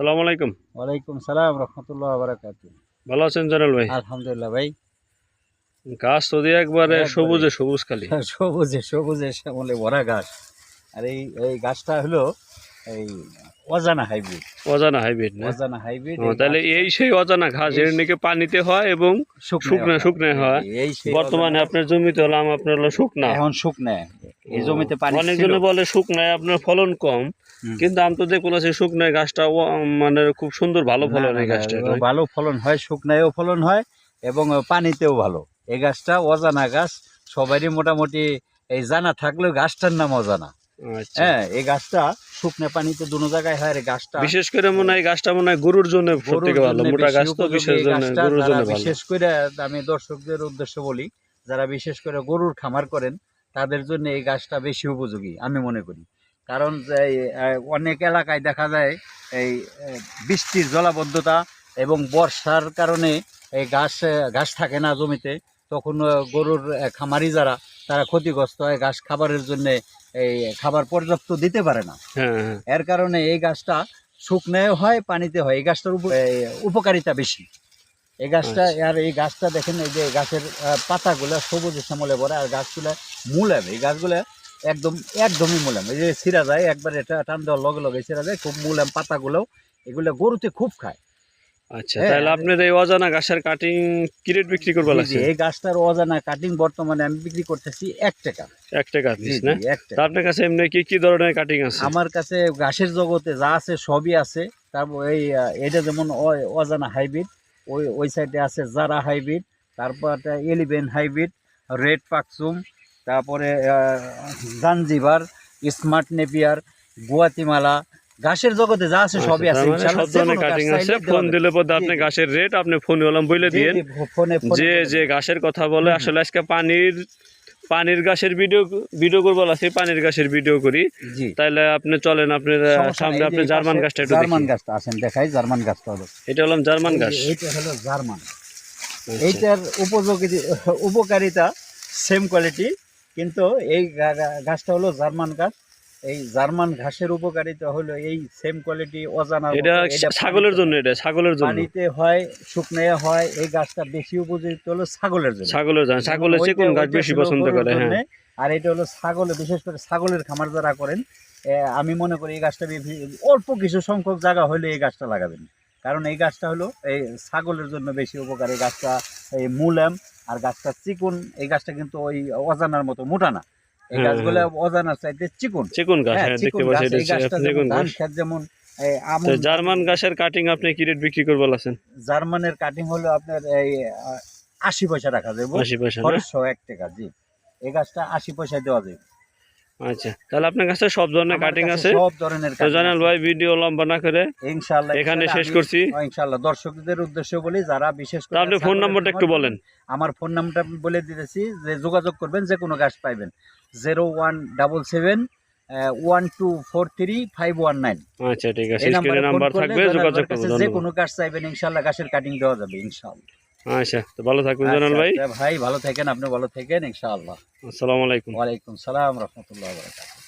সালাম আলাইকুম। ওয়ালাইকুম সালাম রহমতুল্লাহ বারাকাত। ভালো আছেন জানাল ভাই? আলহামদুলিল্লাহ ভাই। গাছ তো দিয়ে একবারে। সবুজে সবুজ খালি। সবুজে সবুজে শ্যামলে ভরা গাছ। আর এই এই গাছটা হলো এই অজানা হাইব্রিড। অজানা হাইব্রিড না? অজানা হাইব্রিড তাহলে এই সেই অজানা ঘাস এর নাকি পানিতে হয় এবং শুকনো শুকনো হয়। বর্তমানে আপনার জমিতে হলাম আপনার হলো শুকনা। এখন শুকনো। এই জমিতে পানি অনেকজনে বলে শুকনায় আপনার ফলন কম কিন্তু আমি তো দেখুন আছে শুকনায় গাছটা মানে খুব সুন্দর ভালো ফলন এই গাছটা ভালো ফলন হয় শুকনায়ও ফলন হয় এবং পানিতেও ভালো। এই গাছটা অজানা গাছ সবারই মোটামুটি এই জানা থাকলেও গাছটার নাম অজানা। আচ্ছা। হ্যাঁ এই গাছটা শুকনো পানিতে দুনো জায়গায় হয় এই গাছটা বিশেষ করে মনে হয় গাছটা মনে হয় গরুর জন্য সব গরুর থেকে ভালো মোটা গাছ তো বিশেষ জন্য গরুর জন্য বিশেষ করে আমি দর্শকদের উদ্দেশ্যে বলি যারা বিশেষ করে গরুর খামার করেন তাদের জন্য এই গাছটা বেশি উপযোগী আমি মনে করি। কারণ অনেক এলাকায় দেখা যায় এই বৃষ্টির জলাবদ্ধতা এবং বর্ষার কারণে এই গাছ ঘাস থাকে না জমিতে তখন গরুর খামারি যারা তারা ক্ষতিগ্রস্ত হয় ঘাস খাবারের জন্য এই খাবার পর্যাপ্ত দিতে পারে না। হ্যাঁ হ্যাঁ। এর কারণে এই গাছটা শুকনায়ও হয় পানিতে হয় এই গাছটার উপকারিতা বেশি। এই গাছটা আচ্ছা। আর এই গাছটা দেখেন এই যে গাছের পাতাগুলো সবুজ শ্যামলে ভরা আর গাছগুলো মুলাম এই গাছগুলো একদম একদমই মুলাম এই যে ছিঁড়া যায় একবার এটা টান দেওয়ার লগে লগে ছিঁড়া যায় খুব মুলাম পাতাগুলো এগুলো গরুতে খুব খায়। আচ্ছা হ্যাঁ, তাহলে আপনার এই অজানা গাছের কাটিং কি রেট বিক্রি করব লাগছে? এই গাছটার অজানা কাটিং বর্তমানে আমি বিক্রি করতেছি এক টাকা। এক টাকা পিস না? তা আপনার কাছে এমনি কি কি ধরনের কাটিং আছে? আমার কাছে ঘাসের জগতে যা আছে সবই আছে। তারপর এই এটা যেমন অজানা হাইব্রিড ওই ওই সাইডে আছে জারা হাইব্রিড তারপর এলিভেন হাইব্রিড রেড পাকচুম তারপরে জাঞ্জিবার স্মার্ট নেপিয়ার গুয়াতিমালা গাছের জগতে যা আছে সবই আচ্ছা, আছে। তার মানে সব ধরনের কাটিং আছে। ফোন দিলে পর আপনি। গাছের রেট আপনি ফোন হলাম বলে ফোনে যে যে। গাছের কথা বলে আসলে আজকে পানির পানির গাছের ভিডিও ভিডিও করব আছে পানির গাছের ভিডিও করি। তাহলে তাইলে আপনি চলেন আপনি সামনে আপনি জার্মান গাছটা একটু জার্মান গাছটা আসেন দেখাই জার্মান গাছটা হলো এটা হলাম জার্মান গাছ। হলো জার্মান। এইটার উপযোগী উপকারিতা সেম কোয়ালিটি কিন্তু এই গাছটা হলো জার্মান গাছ। এই জার্মান ঘাসের উপকারিতা হলো এই সেম কোয়ালিটি অজানা এটা ছাগলের জন্য এটা ছাগলের জন্য। পানিতে হয় শুকনো হয় এই গাছটা বেশি উপযুক্ত হলো ছাগলের জন্য। ছাগলের জন্য ছাগলের যে কোন গাছ বেশি পছন্দ করে হ্যাঁ। আর এটা হলো ছাগলের বিশেষ করে ছাগলের খামার যারা করেন আমি মনে করি এই গাছটা অল্প কিছু সংখ্যক জায়গা হলে এই গাছটা লাগাবেন। কারণ এই গাছটা হলো এই ছাগলের জন্য বেশি উপকার। এই গাছটা এই মুলাম আর গাছটা চিকুন এই গাছটা কিন্তু ওই অজানার মতো মোটা না। এই হ্যাঁ, গাছগুলো অজানা চাইতে চিকুন। চিকুন গাছ হ্যাঁ, হ্যাঁ দেখতে পাচ্ছি এটা চিকুন গাছ। খেত যেমন তো জার্মান গাছের কাটিং আপনি কি রেট বিক্রি করব আছেন জার্মানের কাটিং হলো আপনার এই আশি পয়সা রাখা যাবে আশি পয়সা খরচ এক টাকা জি। এই গাছটা আশি পয়সা দেওয়া যাবে। আচ্ছা তাহলে আপনার কাছে সব ধরনের আমার কাটিং আছে? সব ধরনের তো জানাল ভাই ভিডিও লম্বা না করে ইনশাআল্লাহ এখানে শেষ করছি। ইনশাআল্লাহ দর্শকদের উদ্দেশ্যে বলি যারা বিশেষ তা আপনি ফোন নাম্বারটা একটু বলেন। আমার ফোন নাম্বারটা বলে দিতেছি যে যোগাযোগ করবেন যে কোনো গাছ পাইবেন। Zero one double seven one two four three five one nine আচ্ছা ঠিক আছে স্ক্রিনে নাম্বার থাকবে যোগাযোগ ভাইয়ের করব কাছে যে কোনো গাছ চাইবেন ইনশাআল্লাহ গাছের কাটিং দেওয়া যাবে ইনশাআল্লাহ। আচ্ছা তো ভালো থাকবেন জানাল ভাই। আচ্ছা, ভাই ভালো থাকেন আপনি ভালো থাকেন ইনশাআল্লাহ। আসসালামু আলাইকুম। ওয়ালাইকুম সালাম রহমতুল্লাহ বারকাতুহু।